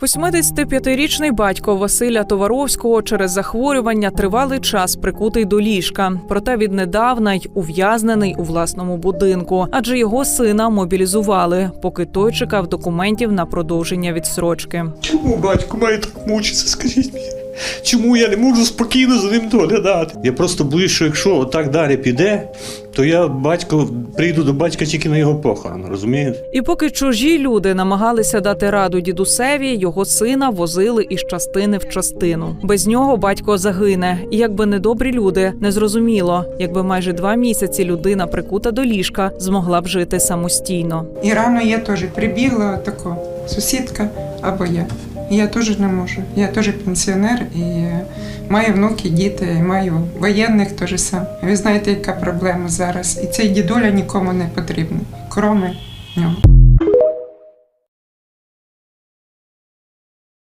85-річний батько Василя Товаровського через захворювання тривалий час прикутий до ліжка. Проте віднедавна й ув'язнений у власному будинку, адже його сина мобілізували, поки той чекав документів на продовження відсрочки. Чому батько має так мучитися, скажіть мені? Чому я не можу спокійно за ним доглядати? Я просто боюсь, що якщо отак далі піде, то я батько прийду до батька тільки на його похорон, розумієте? І поки чужі люди намагалися дати раду дідусеві, його сина возили із частини в частину. Без нього батько загине. І якби недобрі люди, незрозуміло, якби майже два місяці людина прикута до ліжка змогла б жити самостійно. І рано я теж прибігла тако, сусідка або я. Я теж не можу. Я теж пенсіонер і маю внуки, діти, і маю воєнних теж сам. Ви знаєте, яка проблема зараз. І цей дідуля нікому не потрібен, кроме нього.